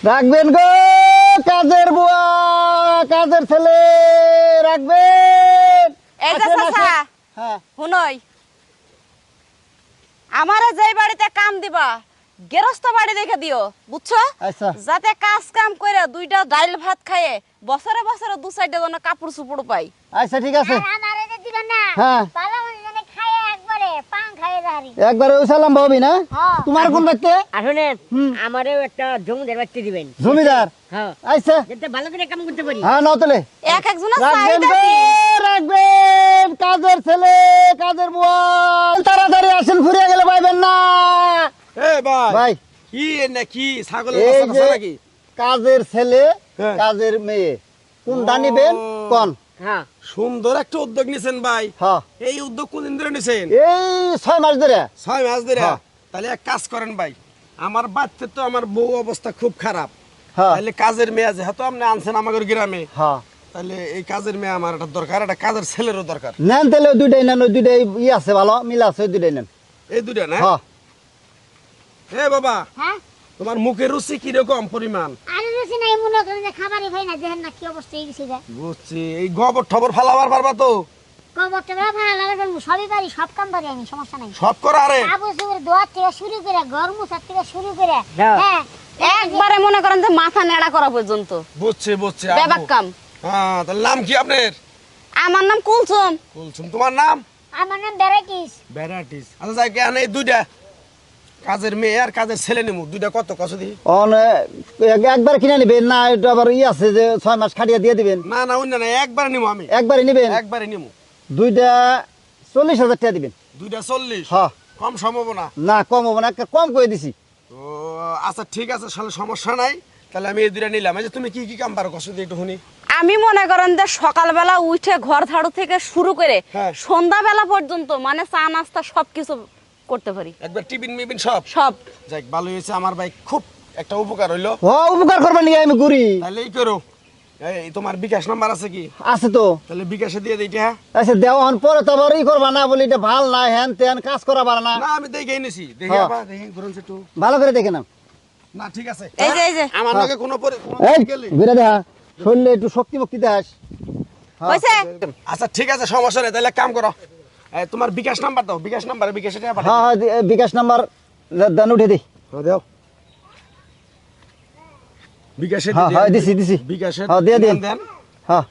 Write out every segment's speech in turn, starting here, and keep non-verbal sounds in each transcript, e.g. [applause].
রাখবেন গো কাজের বুয়া কাজের ছেলে রাখবেন। এই যে। হ্যাঁ। আমারে বাড়িতে কাম দিবা গেরস্ত বাড়ি দেখে দিও বুঝছ? আচ্ছা। যাতে কাজ কাম করে দুইটা ডাইল ভাত খায়ে বছরে বছরে দু সাইডে যেন কাপড় চুপড় পাই। আচ্ছা ঠিক আছে। আমারে হ্যাঁ। ভালো মনে খায় একবারে পান খায় দাঁড়ি একবার ওই সালাম ভাবি না? হ্যাঁ। তোমার কোন ব্যক্তি? আসলে। আমারও একটা জমিদার বাড়তে দিবেন। জমিদার? হ্যাঁ। আচ্ছা যাতে ভালো করে কাম করতে পারি। হ্যাঁ এক রাখবেন কাজের ছেলে কাজের বুয়া তাড়াতাড়ি আসেন ফুরিয়ে গেলে পাইবেন না। এ ভাই ভাই। কি এ না কি ছাগলের নাকি? কাজের ছেলে। কাজের মেয়ে। কোন দানিবেন। কোন? হ্যাঁ। সুন্দর একটা উদ্যোগ নিছেন ভাই। হ্যাঁ। এই উদ্যোগ কোনদিন ধরে নিছেন? এই ছয় মাস ধরে। ছয় মাস ধরে? হ্যাঁ। তাহলে এক কাজ করেন ভাই। আমার বাচ্চা তো আমার বউ অবস্থা খুব খারাপ। হ্যাঁ। তাহলে কাজের মেয়ে যেহেতু আপনি আনছেন আমাদের গ্রামে হ্যাঁ। তাহলে এই কাজের মেয়ে আমার একটা দরকার একটা কাজের ছেলেরও দরকার। নেন তাহলে দুইটাই নেন ওই দুইটাই ই আছে ভালো মিল আছে ওই দুইটাই নেন। এই দুটা না? হ্যাঁ। এ বাবা হ্যাঁ। তোমার মুখের রুচি কীরকম পরিমাণ? আর রুচি নাই মনে করেন যে খাবারই হয় না দেখেন না কি অবস্থা গেছে বুঝছি এই গোবর ঠবর ফালাবার পারবা তো? ভালো লাগে বলব সবই পারি সব কাম পারি আমি সমস্যা নাই। সব করে আরে? আবু সুবুর দোয়ার থেকে শুরু করে ঘর মুছার থেকে শুরু করে হ্যাঁ। একবারে মনে করেন যে মাথা নেড়া করা পর্যন্ত। বুঝছি বুঝছি বেবাক কাম। হ্যাঁ তাহলে নাম কি আপনার? আমার নাম কুলসুম। বলছুন তোমার নাম? আমার নাম ভ্যারাইটিস। ভ্যারাইটিস। আচ্ছা যাই কেন এই দুইটা? কাজের মেয়ে আর কাজের ছেলে নেব দুইটা কত কত দিই একবার কিনে নিবেন না এটা আবার ই আছে যে ছয় মাস খাটিয়ে দিয়ে দিবেন। না না অন্য না একবারে নিবো আমি। একবারই নিবেন? একবারে নিবো দুইটা চল্লিশ হাজার টাকা দিবেন। দুইটা চল্লিশ? হ্যাঁ। কম সম্ভব না? না কম হবে না কম করে দিছি। ও আচ্ছা ঠিক আছে তাহলে সমস্যা নাই। তাহলে আমি এই দুইটা নিলাম। এই যে তুমি কি কি কাম পারো কষ্ট দিয়ে একটু শুনি আমি মনে করেন যে সকালবেলা উঠে ঘর ঝাড়ু থেকে শুরু করে হ্যাঁ। সন্ধ্যাবেলা পর্যন্ত মানে চা নাস্তা সবকিছু করতে পারি। একবার টিফিন মিবিন সব? সব। যাক ভালো হয়েছে আমার ভাই খুব একটা উপকার হইল। ও উপকার করবেন নিয়ে আমি ঘুরি। তাহলে এই করো। এই তোমার বিকাশ নাম্বার আছে কি? আছে তো। তাহলে বিকাশে দিয়ে দিই হ্যাঁ আচ্ছা দেওয়ান পরে তো আবার ই করবা না বলি এটা ভালো না হ্যান তেন কাজ করা পারে না। না আমি দেখে এনেছি। দেখি হ্যাঁ। আবার দেখি ঘুরুন একটু ভালো করে দেখে নাও। না ঠিক আছে। এই যে, এই যে। আমার লগে কোনো পরি- কোনো এই গেলে ঘুরে দেখা। শরীরে একটু শক্তি মুক্তি দেখাস আচ্ছা ঠিক আছে সমস্যা নেই। তাহলে কাম করো। তোমার বিকাশ নাম্বার দাও বিকাশ নাম্বার বিকাশে হ্যাঁ হ্যাঁ এই বিকাশ নাম্বার দেন উঠে দিই দাও দাও। বিকাশে হ্যাঁ, হ্যাঁ, দিছি, দিছি। বিকাশে হ্যাঁ, দিয়ে দিন। দেন, দেন। হ্যাঁ।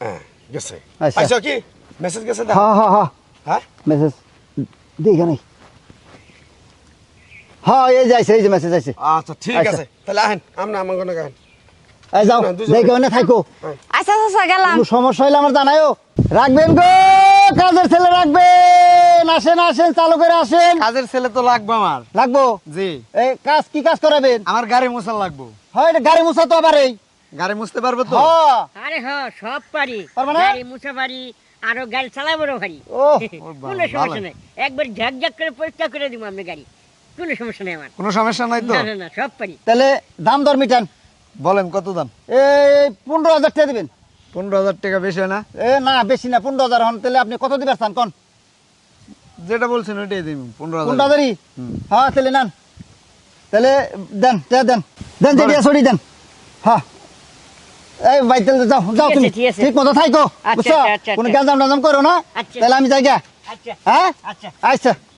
হ্যাঁ গেছে। আচ্ছা। কি? মেসেজ গেছে হ্যাঁ হ্যাঁ হ্যাঁ। হ্যাঁ? মেসেজ দিই হ্যাঁ এই যাইছে এই যে মেসেজ আইছে। আচ্ছা ঠিক আচ্ছা। আছে। তাহলে আহেন আমরা আমার কোনো গান। এই যাও দেখে থাকো। আচ্ছা আচ্ছা গেলাম। সমস্যা হলে আমার জানাইও। রাখবেন গো! কাজের ছেলে রাখবেন। আসেন আসেন চালু করে আসেন। কাজের ছেলে তো লাগবে আমার। লাগবো? জি। এই কাজ কি কাজ করাবেন? আমার গাড়ি মোছা লাগবো। হয় গাড়ি মুছা তো আবার এই। গাড়ি মুছতে পারব তো? হ্যাঁ। আরে হ সব পারি। না? গাড়ি মুছা পারি আরও গাড়ি ও [laughs] কোনো সমস্যা নেই। একবার ঝাকঝাক করে পরিষ্কার করে দিব আমি গাড়ি। কোনো সমস্যা নেই আমার। কোনো সমস্যা নাই তো? না না না সব পারি। তাহলে দাম দর মিটান। বলেন কত দাম? এই পনেরো হাজার টাকা দিবেন। পনেরো হাজার টাকা বেশি হয় না? এ না বেশি না পনেরো হাজার হন তাহলে আপনি কত দিবেন চান কোন? যেটা বলছেন ওইটাই দিন পনেরো পনেরো হাজার হাজারই হ্যাঁ তাহলে নেন। তাহলে দেন দেন দেন। যে দিয়া দেন। হ্যাঁ। এই ভাই তাহলে যাও যাও ঠিক তুমি। ঠিক মতো থাইকো আচ্ছা, বুঝছ? আচ্ছা, আচ্ছা, কোনো। গ্যাঞ্জাম টাঞ্জাম করো না। তাহলে আমি যাই গা আচ্ছা। হ্যাঁ? আচ্ছা। আচ্ছা।